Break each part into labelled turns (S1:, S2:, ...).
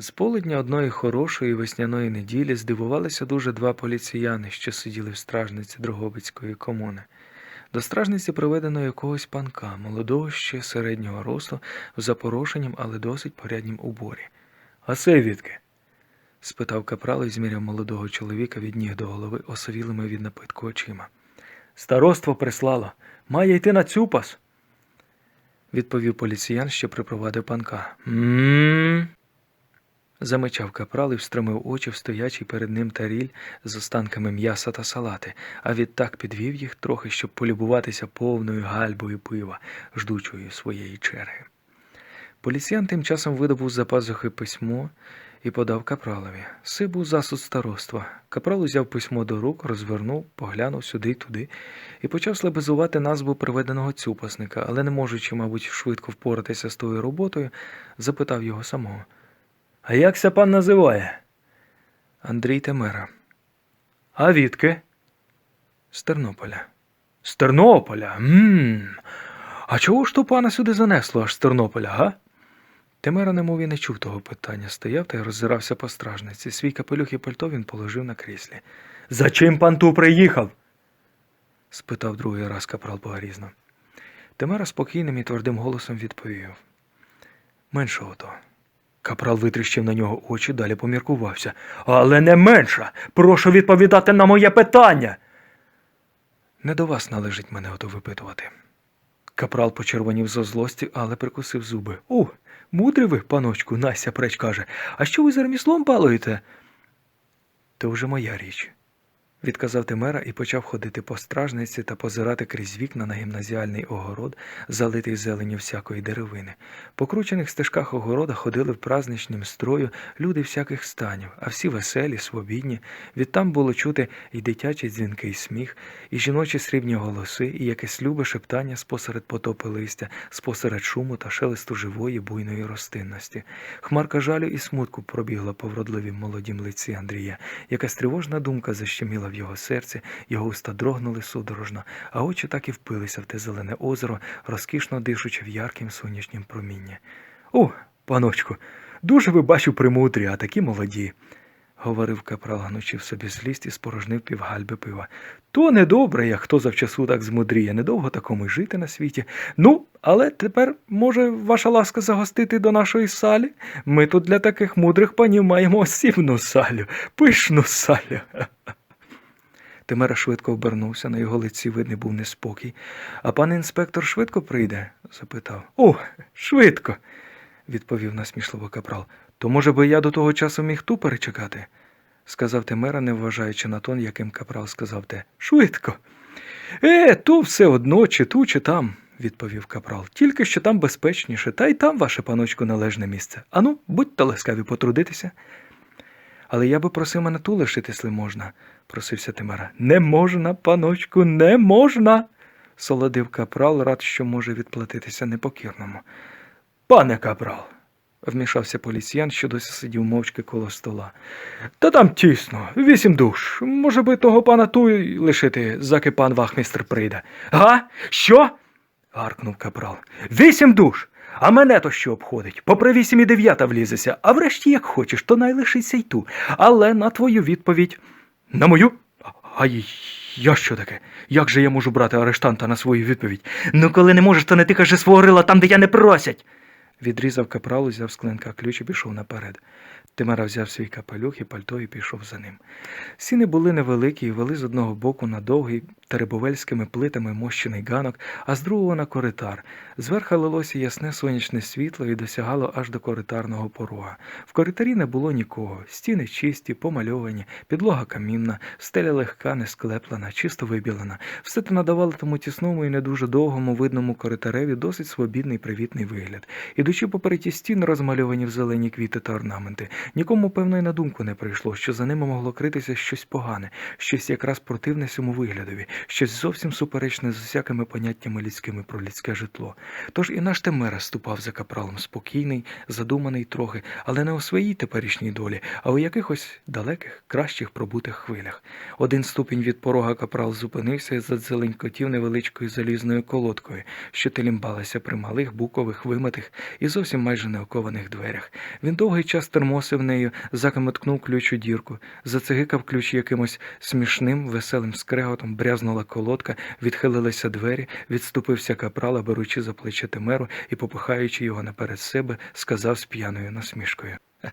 S1: З полудня одної хорошої весняної неділі здивувалися дуже два поліціяни, що сиділи в стражниці Дрогобицької комуни. До стражниці приведено якогось панка, молодого ще середнього росту, з запорошенням, але досить поряднім уборі. А це відки? спитав капрал і зміряв молодого чоловіка від ніг до голови, осовілими від напитку очима. Староство прислало. Має йти на цюпас. відповів поліціян, що припровадив панка. М. Замичав капрал і встромив очі в стоячий перед ним таріль з останками м'яса та салати, а відтак підвів їх трохи, щоб полюбуватися повною гальбою пива, ждучою своєї черги. Поліціян тим часом видобув з-за пазухи письмо і подав капралові. Си був засуд староства. Капрал узяв письмо до рук, розвернув, поглянув сюди й туди і почав слабизувати назву приведеного цюпасника, але не можучи, мабуть, швидко впоратися з тою роботою, запитав його самого. А як ся пан називає? Андрій Темера. А відки? З Тернополя. З Тернополя? Мм. А чого ж то пана сюди занесло аж з Тернополя, га? Темера, немов і не чув того питання, стояв та й роззирався по стражниці. Свій капелюх і пальто він положив на кріслі. За чим пан ту приїхав? спитав другий раз капрал погрізно. Темера спокійним і твердим голосом відповів. Меншого то. Капрал витріщив на нього очі, далі поміркувався. Але не менша. Прошу відповідати на моє питання. Не до вас належить мене ото випитувати. Капрал почервонів зо злості, але прикусив зуби. О, мудрий ви, паночку, Настя преч каже. А що ви за реміслом балуєте? То вже моя річ. Відказав Тимера і почав ходити по стражниці та позирати крізь вікна на гімназіальний огород, залитий зеленю всякої деревини. По кручених стежках огорода ходили в праздничнім строю люди всяких станів, а всі веселі, свобідні. Відтам було чути і дитячий дзвінкий сміх, і жіночі срібні голоси, і якесь любе шептання спосеред потопи листя, спосеред шуму та шелесту живої буйної рослинності. Хмарка жалю і смутку пробігла по вродливім молодім лиці Андрія. Якась тривожна думка защеміла в його серці, його уста дрогнули судорожно, а очі так і впилися в те зелене озеро, розкішно дишучи в ярким сонячнім промінні. О, паночку, дуже ви бачу примудрі, а такі молоді. говорив капрал, гнучи в собі злість і спорожнив півгальби пива. То недобре, як хто завчасу так змудріє, недовго такому й жити на світі. Ну, але тепер, може, ваша ласка загостити до нашої салі? Ми тут для таких мудрих панів маємо осівну салю, пишну салю. Тимера швидко обернувся, на його лиці видний був неспокій. А пан інспектор швидко прийде? запитав. О, швидко, відповів насмішливо капрал. То, може би, я до того часу міг ту перечекати? сказав Тимера, не вважаючи на тон, яким капрал сказав те. Швидко. Е, то все одно, чи ту, чи там, відповів капрал. Тільки що там безпечніше, та й там, ваше паночку, належне місце. Ану, будьте ласкаві потрудитися. Але я би просив мене ту лишити, сли можна, просився Тимера. Не можна, паночку, не можна. солодив капрал, рад, що може відплатитися непокірному. Пане капрал, вмішався поліціян, що досі сидів мовчки коло стола. Та там тісно, вісім душ. Може би того пана ту лишити, заки пан вахмістр прийде. Га? Що? Гаркнув капрал. Вісім душ. А мене то що обходить? Попри вісім і дев'ята влізеся, а врешті, як хочеш, то най лишиться й ту. Але на твою відповідь. На мою? А я що таке? Як же я можу брати арештанта на свою відповідь? Ну, коли не можеш, то не ти кажи свого рила там, де я не просять. Відрізав капрал, взяв з клинка ключ і пішов наперед. Тимера взяв свій капелюх і пальто і пішов за ним. Сіни були невеликі і вели з одного боку на довгий теребовельськими плитами мощений ганок, а з другого на коритар. Зверха лилося ясне сонячне світло і досягало аж до коритарного порога. В коритарі не було нікого. Стіни чисті, помальовані, підлога камінна, стеля легка, не склеплена, чисто вибілена. Все це надавало тому тісному і не дуже довгому видному коритареві досить свобідний привітний вигляд. Ідучи попереді стін, розмальовані в зелені квіти та орнаменти, нікому певно й на думку не прийшло, що за ними могло критися щось погане, щось якраз противне цьому виглядові, щось зовсім суперечне з усякими поняттями людськими про людське житло. Тож і наш Темера ступав за капралом спокійний, задуманий трохи, але не у своїй теперішній долі, а у якихось далеких, кращих пробутих хвилях. Один ступінь від порога капрал зупинився і задзеленькотів невеличкою залізною колодкою, що телімбалася при малих, букових, вимитих і зовсім майже неокованих дверях. Він довгий час термосив нею, заками ткнув ключ у дірку, зацигикав ключ якимось смішним, веселим скреготом, брязнула колодка, відхилилися двері, відступився капрала, беручи за плече Темеру і попихаючи його наперед себе, сказав з п'яною насмішкою.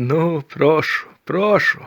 S1: Ну, прошу, прошу.